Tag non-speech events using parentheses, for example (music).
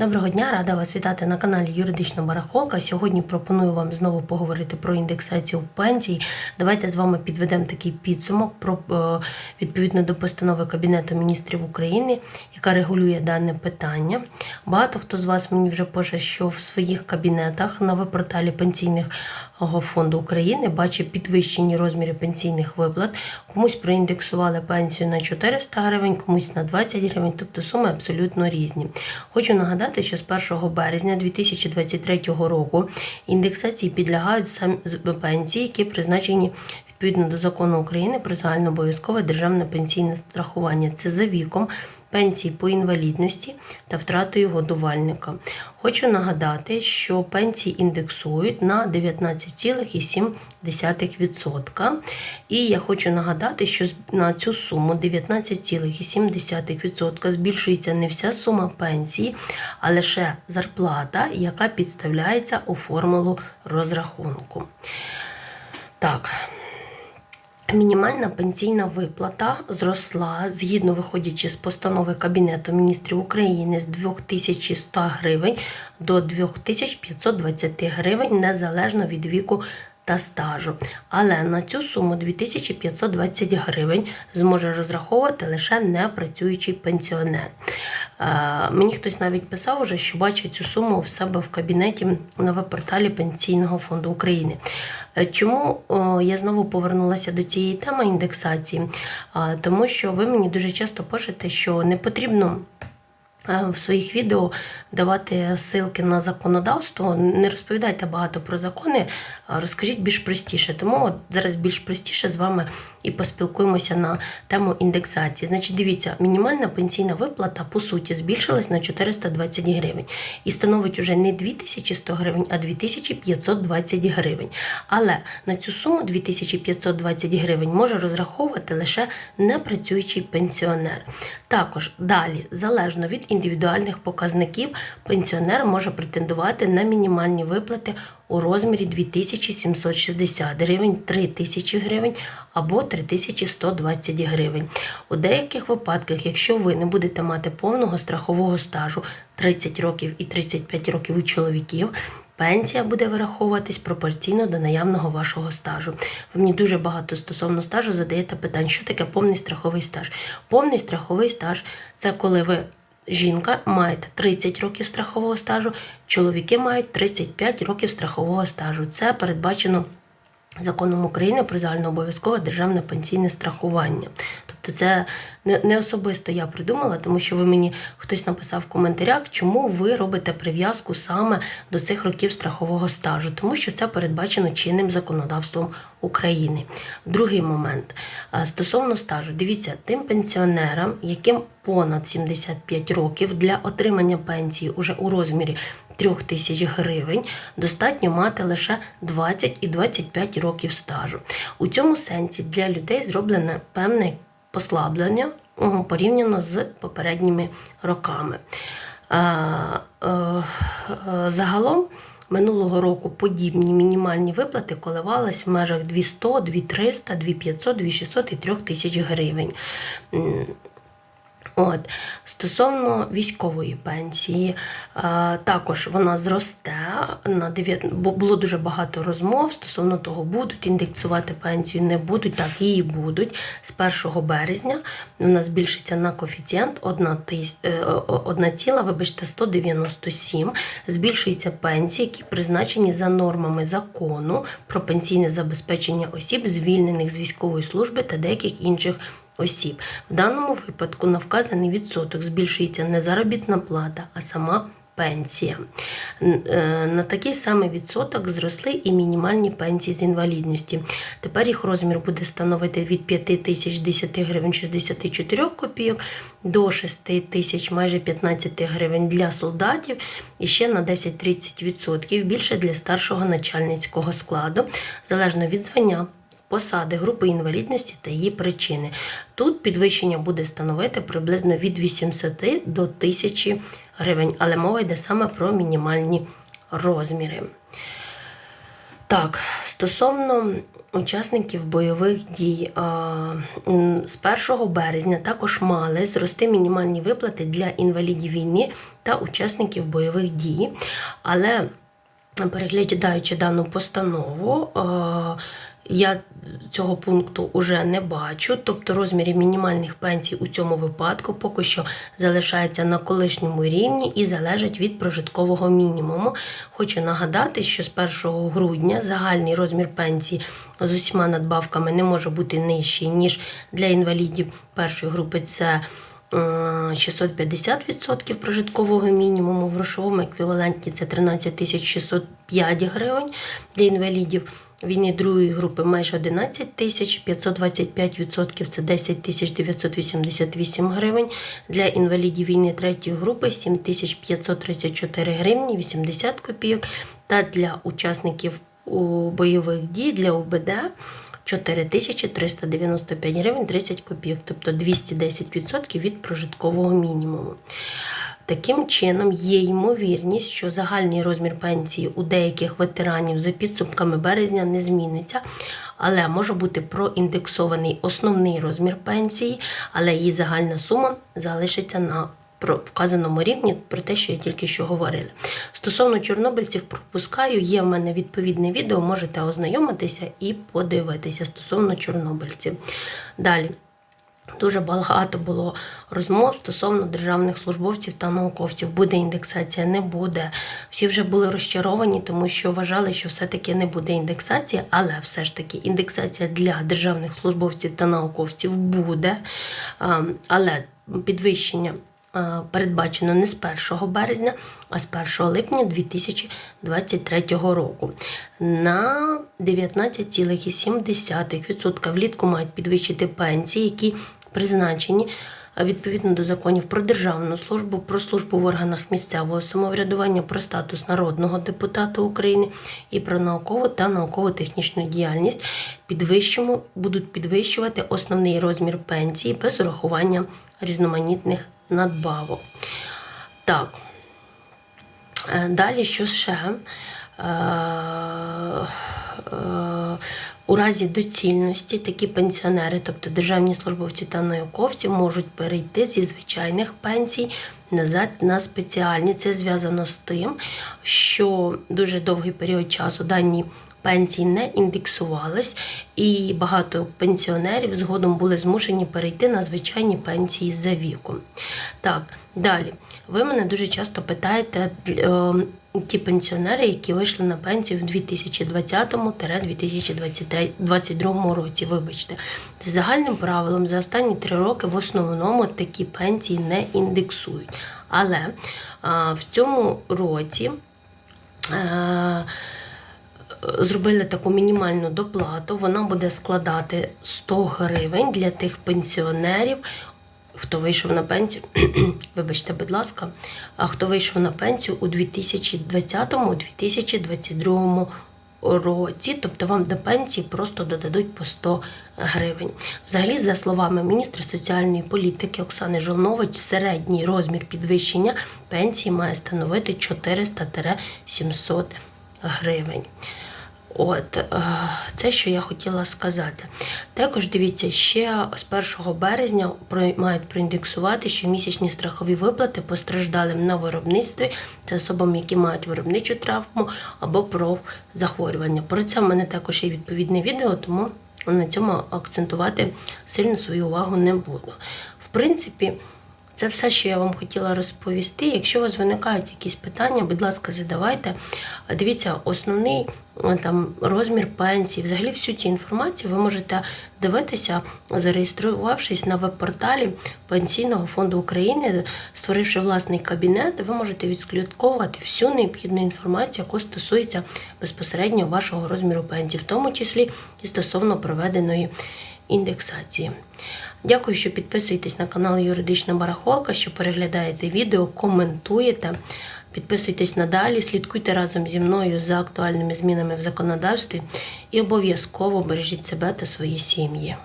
Доброго дня, рада вас вітати на каналі Юридична Барахолка. Сьогодні пропоную вам знову поговорити про індексацію пенсій. Давайте з вами підведемо такий підсумок про е, відповідно до постанови Кабінету міністрів України, яка регулює дане питання. Багато хто з вас мені вже пише, що в своїх кабінетах на веб-порталі Пенсійного фонду України бачить підвищені розміри пенсійних виплат. Комусь проіндексували пенсію на 400 гривень, комусь на 20 гривень, тобто суми абсолютно різні. Хочу нагадати, що з 1 березня 2023 року індексації підлягають самі з- пенсії, які призначені відповідно до закону України про загальнообов'язкове державне пенсійне страхування. Це за віком. Пенсії по інвалідності та втратою годувальника. Хочу нагадати, що пенсії індексують на 19,7%. І я хочу нагадати, що на цю суму 19,7% збільшується не вся сума пенсії, а лише зарплата, яка підставляється у формулу розрахунку. Так. Мінімальна пенсійна виплата зросла згідно виходячи з постанови Кабінету міністрів України з 2100 гривень до 2520 гривень незалежно від віку та стажу. Але на цю суму 2520 гривень зможе розраховувати лише непрацюючий пенсіонер. Е, Мені хтось навіть писав уже, що бачить цю суму в себе в кабінеті на веб-порталі Пенсійного фонду України. Е, Чому я знову повернулася до цієї теми індексації? Тому що ви мені дуже часто пишете, що не потрібно. Е, В своїх відео давати ссылки на законодавство. Не розповідайте багато про закони, розкажіть більш простіше. Тому от зараз більш простіше з вами і поспілкуємося на тему індексації. Значить, дивіться, мінімальна пенсійна виплата по суті збільшилась на 420 гривень і становить уже не 2100 гривень, а 2520 гривень. Але на цю суму 2520 гривень може розраховувати лише непрацюючий пенсіонер. Також далі, залежно від індивідуальних показників, пенсіонер може претендувати на мінімальні виплати у розмірі 2760 гривень, 3000 гривень або 3120 гривень. У деяких випадках, якщо ви не будете мати повного страхового стажу 30 років і 35 років у чоловіків, Пенсія буде вираховуватись пропорційно до наявного вашого стажу. Ви мені дуже багато стосовно стажу задаєте питань, що таке повний страховий стаж. Повний страховий стаж це коли ви жінка має 30 років страхового стажу, чоловіки мають 35 років страхового стажу. Це передбачено законом України про загальнообов'язкове державне пенсійне страхування. Тобто це не, особисто я придумала, тому що ви мені хтось написав в коментарях, чому ви робите прив'язку саме до цих років страхового стажу, тому що це передбачено чинним законодавством України. Другий момент стосовно стажу, дивіться, тим пенсіонерам, яким понад 75 років для отримання пенсії уже у розмірі 3 тисяч гривень достатньо мати лише 20 і 25 років стажу. У цьому сенсі для людей зроблене певне послаблення порівняно з попередніми роками. Е, е, е, Загалом минулого року подібні мінімальні виплати коливались в межах 200, 2300, 2500, 2600 і 3000 гривень. От стосовно військової пенсії, е, також вона зросте на 9, бо було дуже багато розмов стосовно того, будуть індексувати пенсію, не будуть, так її будуть. З 1 березня вона збільшиться на коефіцієнт 1 тис, е, вибачте, 197. Збільшуються пенсії, які призначені за нормами закону про пенсійне забезпечення осіб, звільнених з військової служби та деяких інших осіб. В даному випадку на вказаний відсоток збільшується не заробітна плата, а сама пенсія. Е, На такий самий відсоток зросли і мінімальні пенсії з інвалідності. Тепер їх розмір буде становити від 5 тисяч 10 гривень 64 копійок до 6 тисяч майже 15 гривень для солдатів і ще на 10-30% більше для старшого начальницького складу, залежно від звання посади, групи інвалідності та її причини. Тут підвищення буде становити приблизно від 800 до 1000 гривень, але мова йде саме про мінімальні розміри. Так, Стосовно учасників бойових дій, з 1 березня також мали зрости мінімальні виплати для інвалідів війни та учасників бойових дій. Але переглядаючи дану постанову, я цього пункту вже не бачу. Тобто розміри мінімальних пенсій у цьому випадку поки що залишаються на колишньому рівні і залежать від прожиткового мінімуму. Хочу нагадати, що з 1 грудня загальний розмір пенсії з усіма надбавками не може бути нижчий, ніж для інвалідів першої групи. Е, 650% прожиткового мінімуму в грошовому еквіваленті це 13 тисяч 605 гривень для інвалідів. Війни другої групи майже 11 тисяч, 525% це 10 тисяч 988 гривень. Для інвалідів війни третьої групи 7 тисяч 534 гривні 80 копійок. Та для учасників бойових дій для УБД 4395 гривень 30 копійок, тобто 210% від прожиткового мінімуму. Таким чином, є ймовірність, що загальний розмір пенсії у деяких ветеранів за підсумками березня не зміниться, але може бути проіндексований основний розмір пенсії, але її загальна сума залишиться на про вказаному рівні про те, що я тільки що говорила. Стосовно чорнобильців, пропускаю, є в мене відповідне відео, можете ознайомитися і подивитися стосовно чорнобильців. Далі. Дуже багато було розмов стосовно державних службовців та науковців. Буде індексація, не буде. Всі вже були розчаровані, тому що вважали, що все-таки не буде індексації, але все ж таки індексація для державних службовців та науковців буде. Але підвищення передбачено не з 1 березня, а з 1 липня 2023 року. На 19,7% влітку мають підвищити пенсії, які призначені відповідно до законів про державну службу, про службу в органах місцевого самоврядування, про статус народного депутата України і про наукову та науково-технічну діяльність. Підвищимо будуть підвищувати основний розмір пенсії без урахування різноманітних надбавок. Так. Е, Далі що ще? У разі доцільності такі пенсіонери, тобто державні службовці та науковці, можуть перейти зі звичайних пенсій назад на спеціальні. Це зв'язано з тим, що дуже довгий період часу дані пенсії не індексувались, і багато пенсіонерів згодом були змушені перейти на звичайні пенсії за віком. Так, далі. Ви мене дуже часто питаєте е, ті пенсіонери, які вийшли на пенсію в 2020-2022 році. Вибачте, загальним правилом за останні три роки в основному такі пенсії не індексують. Але а, в цьому році. А, зробили таку мінімальну доплату. Вона буде складати 100 гривень для тих пенсіонерів. Хто вийшов на пенсію, (clears throat) вибачте, будь ласка, а хто вийшов на пенсію у 2020-2022 році, тобто вам до пенсії просто додадуть по 100 гривень. Взагалі, за словами міністра соціальної політики Оксани Жолнович, середній розмір підвищення пенсії має становити 400-700 гривень. От, е, це, що я хотіла сказати. Також дивіться, ще з 1 березня мають проіндексувати щомісячні страхові виплати постраждалим на виробництві це особам, які мають виробничу травму або профзахворювання. Про це в мене також є відповідне відео, тому на цьому акцентувати сильно свою увагу не буду. В принципі, це все, що я вам хотіла розповісти. Якщо у вас виникають якісь питання, будь ласка, задавайте. Дивіться, основний там розмір пенсії, взагалі всю цю інформацію ви можете дивитися, зареєструвавшись на веб-порталі Пенсійного фонду України, створивши власний кабінет, ви можете відслідковувати всю необхідну інформацію, яку стосується безпосередньо вашого розміру пенсії, в тому числі і стосовно проведеної індексації. Дякую, що підписуєтесь на канал Юридична Барахолка, що переглядаєте відео, коментуєте. Підписуйтесь надалі, слідкуйте разом зі мною за актуальними змінами в законодавстві і обов'язково бережіть себе та свої сім'ї.